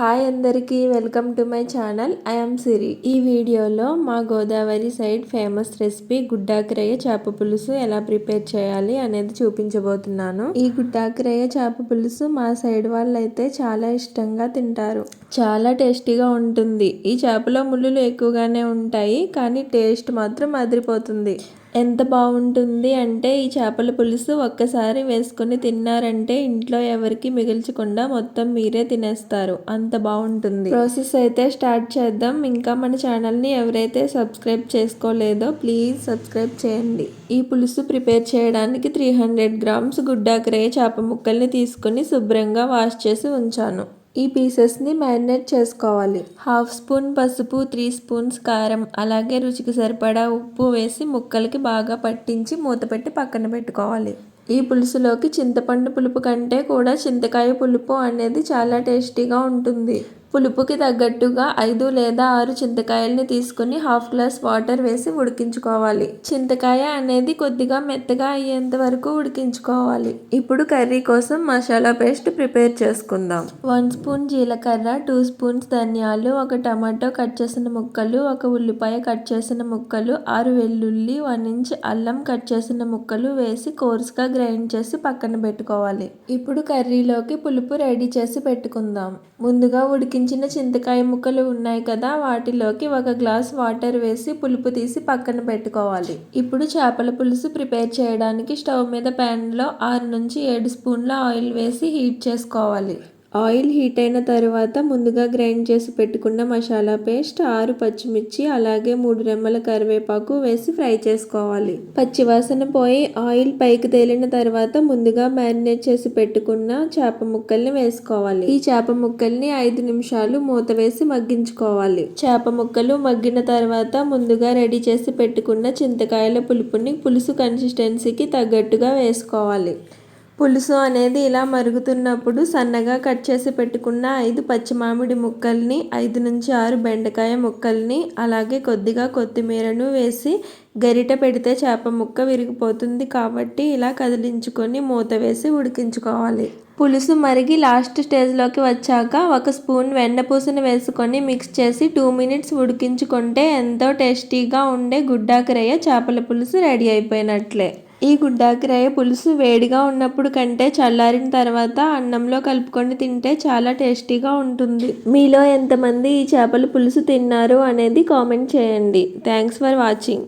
Hi అందరికీ welcome to my channel. I'm Siri. ఈ వీడియోలో మా గోదావరి సైడ్ ఫేమస్ రెసిపీ గుడ్డాకరయ్య చేప పులుసు ఎలా ప్రిపేర్ చేయాలి అనేది చూపించబోతున్నాను. ఈ గుడ్డాకరయ్య చేప పులుసు మా సైడ్ వాళ్ళైతే చాలా ఇష్టంగా తింటారు. చాలా టేస్టీగా ఉంటుంది. ఈ చేపలో ముళ్ళులు ఎక్కువగానే ఉంటాయి కానీ టేస్ట్ మాత్రం అదిరిపోతుంది. ఎంత బాగుంటుంది అంటే ఈ చేపల పులుసు ఒక్కసారి వేసుకొని తిన్నారంటే ఇంట్లో ఎవరికి మిగిల్చకుండా మొత్తం మీరే తినేస్తారు. అంత బాగుంటుంది. ప్రాసెస్ అయితే స్టార్ట్ చేద్దాం. ఇంకా మన ఛానల్ని ఎవరైతే సబ్స్క్రైబ్ చేసుకోలేదో ప్లీజ్ సబ్స్క్రైబ్ చేయండి. ఈ పులుసు ప్రిపేర్ చేయడానికి త్రీ హండ్రెడ్ గ్రామ్స్ గుడ్డాకరే చేప ముక్కల్ని తీసుకుని శుభ్రంగా వాష్ చేసి ఉంచాను. ఈ పీసెస్ని మ్యారినేట్ చేసుకోవాలి. హాఫ్ స్పూన్ పసుపు త్రీ స్పూన్స్ కారం అలాగే రుచికి సరిపడా ఉప్పు వేసి ముక్కలకి బాగా పట్టించి మూత పెట్టి పక్కన పెట్టుకోవాలి. ఈ పులుసులోకి చింతపండు పులుపు కంటే కూడా చింతకాయ పులుపు అనేది చాలా టేస్టీగా ఉంటుంది. పులుపుకి తగ్గట్టుగా ఐదు లేదా ఆరు చింతకాయల్ని తీసుకుని హాఫ్ గ్లాస్ వాటర్ వేసి ఉడికించుకోవాలి. చింతకాయ అనేది కొద్దిగా మెత్తగా అయ్యేంత వరకు ఉడికించుకోవాలి. ఇప్పుడు కర్రీ కోసం మసాలా పేస్ట్ ప్రిపేర్ చేసుకుందాం. వన్ స్పూన్ జీలకర్ర టూ స్పూన్స్ ధనియాలు ఒక టమాటో కట్ చేసిన ముక్కలు ఒక ఉల్లిపాయ కట్ చేసిన ముక్కలు ఆరు వెల్లుల్లి వన్ ఇంచ్ అల్లం కట్ చేసిన ముక్కలు వేసి కోర్స్గా గ్రైండ్ చేసి పక్కన పెట్టుకోవాలి. ఇప్పుడు కర్రీలోకి పులుపు రెడీ చేసి పెట్టుకుందాం. ముందుగా చిన్న చింతకాయ ముక్కలు ఉన్నాయి కదా వాటిలోకి ఒక గ్లాస్ వాటర్ వేసి పులుపు తీసి పక్కన పెట్టుకోవాలి. ఇప్పుడు చేపల పులుసు ప్రిపేర్ చేయడానికి స్టవ్ మీద ప్యాన్లో ఆరు నుంచి ఏడు స్పూన్ల ఆయిల్ వేసి హీట్ చేసుకోవాలి. ఆయిల్ హీట్ అయిన తర్వాత ముందుగా గ్రైండ్ చేసి పెట్టుకున్న మసాలా పేస్ట్ ఆరు పచ్చిమిర్చి అలాగే మూడు రెమ్మల కరివేపాకు వేసి ఫ్రై చేసుకోవాలి. పచ్చివాసన పోయి ఆయిల్ పైకి తేలిన తర్వాత ముందుగా మ్యారినేట్ చేసి పెట్టుకున్న చేప ముక్కల్ని వేసుకోవాలి. ఈ చేప ముక్కల్ని ఐదు నిమిషాలు మూత వేసి మగ్గించుకోవాలి. చేప ముక్కలు మగ్గిన తర్వాత ముందుగా రెడీ చేసి పెట్టుకున్న చింతకాయల పులుపుని పులుసు కన్సిస్టెన్సీకి తగ్గట్టుగా వేసుకోవాలి. పులుసు అనేది ఇలా మరుగుతున్నప్పుడు సన్నగా కట్ చేసి పెట్టుకున్న ఐదు పచ్చి మామిడి ముక్కల్ని ఐదు నుంచి ఆరు బెండకాయ ముక్కల్ని అలాగే కొద్దిగా కొత్తిమీరను వేసి గరిట పెడితే చేప ముక్క విరిగిపోతుంది కాబట్టి ఇలా కదిలించుకొని మూత వేసి ఉడికించుకోవాలి. పులుసు మరిగి లాస్ట్ స్టేజ్లోకి వచ్చాక ఒక స్పూన్ వెన్నపూసను వేసుకొని మిక్స్ చేసి టూ మినిట్స్ ఉడికించుకుంటే ఎంతో టేస్టీగా ఉండే గుడ్డాకరయ్య చేపల పులుసు రెడీ అయిపోయినట్లే. ఈ గుడ్డాకిరాయ పులుసు వేడిగా ఉన్నప్పుడు కంటే చల్లారిన తర్వాత అన్నంలో కలుపుకొని తింటే చాలా టేస్టీగా ఉంటుంది. మీలో ఎంతమంది ఈ చేపల పులుసు తిన్నారు అనేది కామెంట్ చేయండి. Thanks for watching.